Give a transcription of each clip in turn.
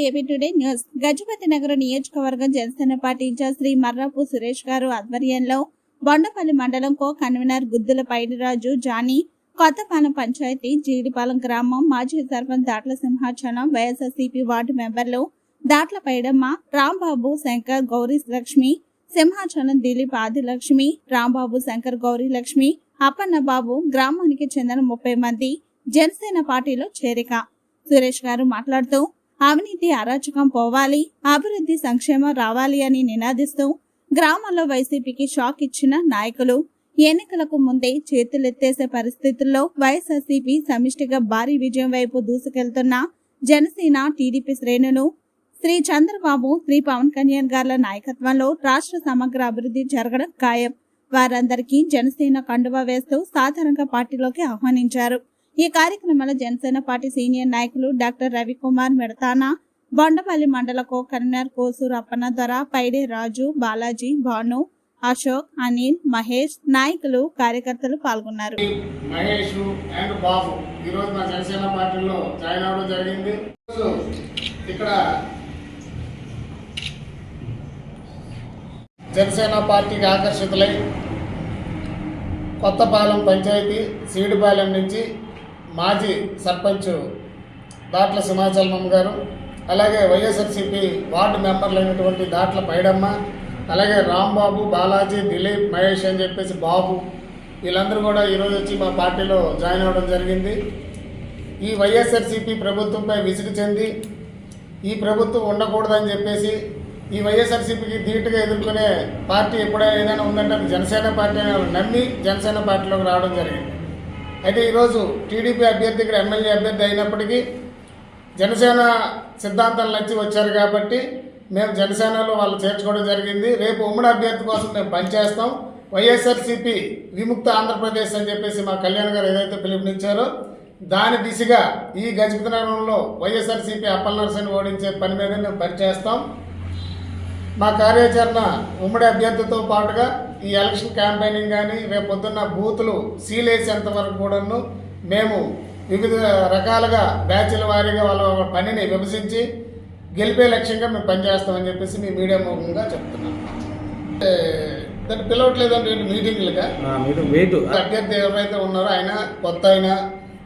AB today news. Gajapathi Nagara నియోజకవర్గం Janasena party incharge Shri Marrapu Suresh garu ఆధ్వర్యంలో బొండపల్లి మండలం co convener Guddula Paidiraju Johnny Kothapalem panchayat Jeedipalem గ్రామం మాజీ సర్పంచ్ దాట్ల సింహాచలం వైఎస్ఆర్సీపీ వార్డు మెంబర్లు దాట్ల పైడమ్మ రాంబాబు శంకర్ గౌరీ లక్ష్మి సింహాచలం దిలీప్ ఆదిలక్ష్మి రాంబాబు శంకర్ గౌరీ లక్ష్మి అప్పన్న బాబు గ్రామానికి చెందిన ముప్పై మంది జనసేన పార్టీలో చేరిక. సురేష్ గారు మాట్లాడుతూ అవినీతి అరాచకం పోవాలి అభివృద్ధి సంక్షేమం రావాలి అని నినాదిస్తూ గ్రామాల్లో వైసీపీకి షాక్ ఇచ్చిన నాయకులు ఎన్నికలకు ముందే చేతులెత్తేసే పరిస్థితుల్లో వైఎస్ఆర్సీపీ సమిష్టిగా భారీ విజయం వైపు దూసుకెళ్తున్న జనసేన టీడీపీ శ్రేణులు శ్రీ చంద్రబాబు శ్రీ పవన్ కళ్యాణ్ గార్ల నాయకత్వంలో రాష్ట్ర సమగ్ర అభివృద్ధి జరగడం ఖాయం. వారందరికీ జనసేన కండువా వేస్తూ సాధారణంగా పార్టీలోకి ఆహ్వానించారు. ఈ కార్యక్రమంలో జనసేన పార్టీ సీనియర్ నాయకులు డాక్టర్ రవికుమార్ మెడతానా బొండపల్లి మండల కో కన్వీనర్ కోసూరు అప్పన్న దొర పైడే రాజు బాలాజీ భాను అశోక్ అనిల్ మహేష్ నాయకులు కార్యకర్తలు పాల్గొన్నారు. మహేష్ అండ్ బాబు ఈరోజు మా జనసేన పార్టీలో జాయిన్ అవడం జరిగింది. ఇక్కడ జనసేన పార్టీకి ఆకర్షితులై కొత్తపాలెం పంచాయతీ సీడిపాలెం నుంచి మాజీ సర్పంచ్ దాట్ల సింహాచలమ్మ గారు అలాగే వైఎస్ఆర్సీపీ వార్డు మెంబర్లు అయినటువంటి దాట్ల పైడమ్మ అలాగే రాంబాబు బాలాజీ దిలీప్ మహేష్ అని చెప్పేసి బాబు వీళ్ళందరూ కూడా ఈరోజు వచ్చి మా పార్టీలో జాయిన్ అవ్వడం జరిగింది. ఈ వైఎస్ఆర్సీపీ ప్రభుత్వంపై విసుగు చెంది ఈ ప్రభుత్వం ఉండకూడదని చెప్పేసి ఈ వైఎస్ఆర్సీపీకి ధీటుగా ఎదుర్కొనే పార్టీ ఎప్పుడైనా ఏదైనా ఉందంటే అది జనసేన పార్టీ అని నమ్మి జనసేన పార్టీలోకి రావడం జరిగింది. అయితే ఈరోజు టీడీపీ అభ్యర్థి ఇక్కడ ఎమ్మెల్యే అభ్యర్థి అయినప్పటికీ జనసేన సిద్ధాంతం నచ్చి వచ్చారు కాబట్టి మేము జనసేనలో వాళ్ళు చేర్చుకోవడం జరిగింది. రేపు ఉమ్మడి అభ్యర్థి కోసం మేము పనిచేస్తాం. వైఎస్ఆర్సీపీ విముక్త ఆంధ్రప్రదేశ్ అని చెప్పేసి మా కళ్యాణ్ గారు ఏదైతే పిలుపునిచ్చారో దాని దిశగా ఈ గజపతి నగరంలో వైఎస్ఆర్సీపీ అప్పల్ నర్సని ఓడించే పని మీద మేము పనిచేస్తాం. మా కార్యాచరణ ఉమ్మడి అభ్యర్థితో పాటుగా ఈ ఎలక్షన్ క్యాంపెయినింగ్ కానీ రేపు పొద్దున్న బూతులు సీల్ వేసేంత వరకు కూడాను మేము వివిధ రకాలుగా బ్యాచ్ల వారీగా వాళ్ళ పనిని విభజించి గెలిపే లక్ష్యంగా మేము పనిచేస్తామని చెప్పేసి మీ మీడియా ముఖంగా చెప్తున్నాం. దాన్ని పిలవట్లేదండి మీటింగ్లుగా. అభ్యర్థి ఎవరైతే ఉన్నారో ఆయన కొత్త అయినా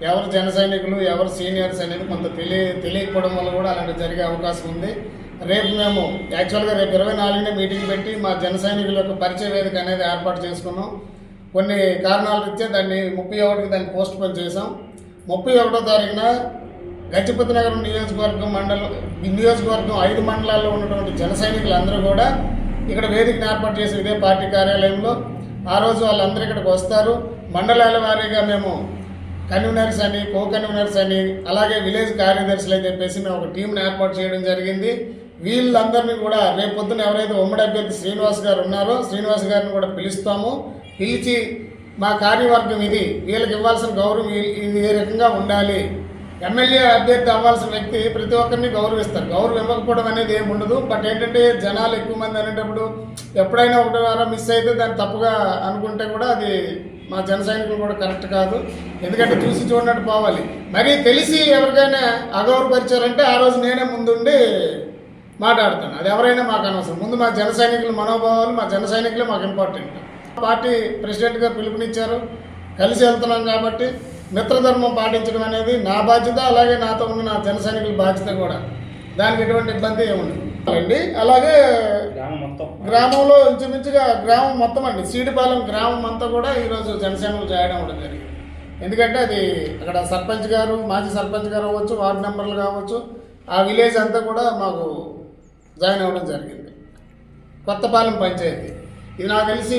ఎవరు జన సైనికులు ఎవరు సీనియర్స్ అనేది కొంత తెలియ తెలియకపోవడం వల్ల కూడా అలాంటి జరిగే అవకాశం ఉంది. రేపు మేము యాక్చువల్గా రేపు ఇరవై నాలుగునే మీటింగ్ పెట్టి మా జన సైనికుల యొక్క పరిచయ వేదిక అనేది ఏర్పాటు చేసుకున్నాం. కొన్ని కారణాల రీత్యా దాన్ని ముప్పై ఒకటికి దాన్ని పోస్ట్ పోన్ చేసాం ముప్పై ఒకటో తారీఖున గజపతి నగరం నియోజకవర్గం మండలం నియోజకవర్గం ఐదు మండలాల్లో ఉన్నటువంటి జన సైనికులందరూ కూడా ఇక్కడ వేదికను ఏర్పాటు చేసి ఇదే పార్టీ కార్యాలయంలో ఆ రోజు వాళ్ళందరూ ఇక్కడికి వస్తారు. మండలాల వారీగా మేము కన్వీనర్స్ అని కో కన్వీనర్స్ అని అలాగే విలేజ్ కార్యదర్శులు అని చెప్పేసి మేము ఒక టీంని ఏర్పాటు చేయడం జరిగింది. వీళ్ళందరినీ కూడా రేపు పొద్దున ఎవరైతే ఉమ్మడి అభ్యర్థి శ్రీనివాస్ గారు ఉన్నారో శ్రీనివాస్ గారిని కూడా పిలుస్తాము. పిలిచి మా కార్యవర్గం ఇది. వీళ్ళకి ఇవ్వాల్సిన గౌరవం ఇది ఏ రకంగా ఉండాలి? ఎమ్మెల్యే అభ్యర్థి అవ్వాల్సిన వ్యక్తి ప్రతి ఒక్కరిని గౌరవిస్తారు. గౌరవం ఇవ్వకపోవడం అనేది ఏమి ఉండదు. బట్ ఏంటంటే జనాలు ఎక్కువ మంది అనేటప్పుడు ఎప్పుడైనా ఒకటి మిస్ అయితే దాన్ని తప్పుగా అనుకుంటే కూడా అది మా జన సైనికులు కూడా కరెక్ట్ కాదు. ఎందుకంటే చూసి చూడనట్టు పోవాలి. మరి తెలిసి ఎవరికైనా అగౌరవపరిచారంటే ఆ రోజు నేనే ముందుండి మాట్లాడతాను. అది ఎవరైనా మాకు అనవసరం. ముందు మా జన సైనికుల మనోభావాలు మా జన సైనికులే మాకు ఇంపార్టెంట్ పార్టీ ప్రెసిడెంట్ గారు పిలుపునిచ్చారు. కలిసి వెళ్తున్నాం కాబట్టి మిత్రధర్మం పాటించడం అనేది నా బాధ్యత అలాగే నాతో ఉన్న నా జన సైనికుల బాధ్యత కూడా. దానికి ఎటువంటి ఇబ్బంది ఏముంది అండి అలాగే గ్రామంలో ఇంచుమించుగా గ్రామం మొత్తం అండి. సీడిపాలెం గ్రామం అంతా కూడా ఈరోజు జనసేనలు చేయడం కూడా జరిగింది. ఎందుకంటే అది అక్కడ సర్పంచ్ గారు మాజీ సర్పంచ్ గారు అవ్వచ్చు వార్డు మెంబర్లు కావచ్చు ఆ విలేజ్ అంతా కూడా మాకు జాయిన్ అవ్వడం జరిగింది. కొత్తపాలెం పంచాయతీ. ఇది నాకు తెలిసి